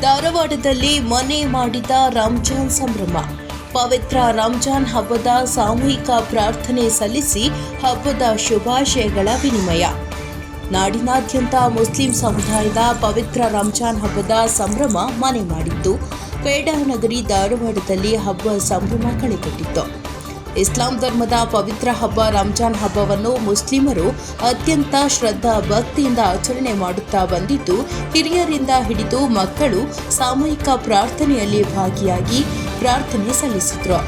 ಧಾರವಾಡದಲ್ಲಿ ಮನೆ ಮಾಡಿದ ರಂಜಾನ್ ಸಂಭ್ರಮ. ಪವಿತ್ರ ರಂಜಾನ್ ಹಬ್ಬದ ಸಾಮೂಹಿಕ ಪ್ರಾರ್ಥನೆ ಸಲ್ಲಿಸಿ ಹಬ್ಬದ ಶುಭಾಶಯಗಳ ವಿನಿಮಯ. ನಾಡಿನಾದ್ಯಂತ ಮುಸ್ಲಿಂ ಸಮುದಾಯದ ಪವಿತ್ರ ರಂಜಾನ್ ಹಬ್ಬದ ಸಂಭ್ರಮ ಮನೆ ಮಾಡಿತ್ತು ನಗರಿ ಧಾರವಾಡದಲ್ಲಿ ಹಬ್ಬ ಸಂಭ್ರಮ ಕಳೆಗಟ್ಟಿತ್ತು. ಇಸ್ಲಾಂ ಧರ್ಮದ ಪವಿತ್ರ ಹಬ್ಬ ರಂಜಾನ್ ಹಬ್ಬವನ್ನು ಮುಸ್ಲಿಮರು ಅತ್ಯಂತ ಶ್ರದ್ಧಾ ಭಕ್ತಿಯಿಂದ ಆಚರಣೆ ಮಾಡುತ್ತಾ ಬಂದಿದ್ದು, ಹಿರಿಯರಿಂದ ಹಿಡಿದು ಮಕ್ಕಳು ಸಾಮೂಹಿಕ ಪ್ರಾರ್ಥನೆಯಲ್ಲಿ ಭಾಗಿಯಾಗಿ ಪ್ರಾರ್ಥನೆ ಸಲ್ಲಿಸಿದ್ರು.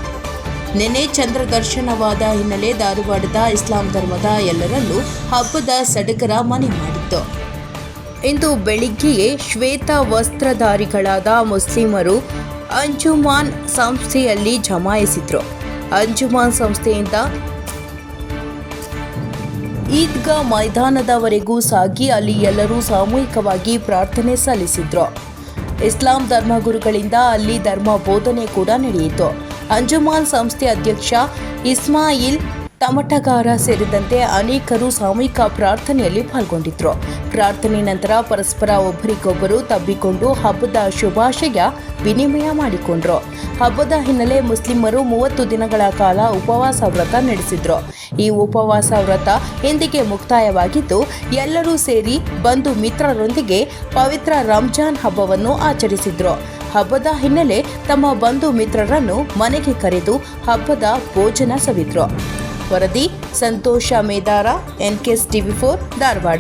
ನಿನ್ನೆ ಚಂದ್ರ ದರ್ಶನವಾದ ಹಿನ್ನೆಲೆ ಧಾರವಾಡದ ಇಸ್ಲಾಂ ಧರ್ಮದ ಎಲ್ಲರಲ್ಲೂ ಹಬ್ಬದ ಸಡಗರ ಮನೆ ಮಾಡಿತ್ತು. ಇಂದು ಬೆಳಿಗ್ಗೆಯೇ ಶ್ವೇತ ವಸ್ತ್ರಧಾರಿಗಳಾದ ಮುಸ್ಲಿಮರು ಅಂಜುಮಾನ್ ಸಂಸ್ಥೆಯಲ್ಲಿ ಜಮಾಯಿಸಿದ್ರು. ಅಂಜುಮಾನ್ ಸಂಸ್ಥೆಯಿಂದ ಈದ್ಗಾ ಮೈದಾನದವರೆಗೂ ಸಾಗಿ ಅಲ್ಲಿ ಎಲ್ಲರೂ ಸಾಮೂಹಿಕವಾಗಿ ಪ್ರಾರ್ಥನೆ ಸಲ್ಲಿಸಿದ್ರು. ಇಸ್ಲಾಂ ಧರ್ಮಗುರುಗಳಿಂದ ಅಲ್ಲಿ ಧರ್ಮ ಬೋಧನೆ ಕೂಡ ನಡೆಯಿತು. ಅಂಜುಮಾನ್ ಸಂಸ್ಥೆ ಅಧ್ಯಕ್ಷ ಇಸ್ಮಾಯಿಲ್ ತಮಟಗಾರ ಸೇರಿದಂತೆ ಅನೇಕರು ಸಾಮೂಹಿಕ ಪ್ರಾರ್ಥನೆಯಲ್ಲಿ ಪಾಲ್ಗೊಂಡಿದ್ರು. ಪ್ರಾರ್ಥನೆ ನಂತರ ಪರಸ್ಪರ ಒಬ್ಬರಿಗೊಬ್ಬರು ತಬ್ಬಿಕೊಂಡು ಹಬ್ಬದ ಶುಭಾಶಯ ವಿನಿಮಯ ಮಾಡಿಕೊಂಡ್ರು. ಹಬ್ಬದ ಹಿನ್ನೆಲೆ ಮುಸ್ಲಿಮರು ಮೂವತ್ತು ದಿನಗಳ ಕಾಲ ಉಪವಾಸ ವ್ರತ ನಡೆಸಿದ್ರು. ಈ ಉಪವಾಸ ವ್ರತ ಇಂದಿಗೆ ಮುಕ್ತಾಯವಾಗಿದ್ದು, ಎಲ್ಲರೂ ಸೇರಿ ಬಂಧು ಮಿತ್ರರೊಂದಿಗೆ ಪವಿತ್ರ ರಂಜಾನ್ ಹಬ್ಬವನ್ನು ಆಚರಿಸಿದ್ರು. ಹಬ್ಬದ ಹಿನ್ನೆಲೆ ತಮ್ಮ ಬಂಧು ಮಿತ್ರರನ್ನು ಮನೆಗೆ ಕರೆದು ಹಬ್ಬದ ಭೋಜನ ಸವಿದ್ರು. ವರದಿ Santosh Medara, NKS TV four Dharwad.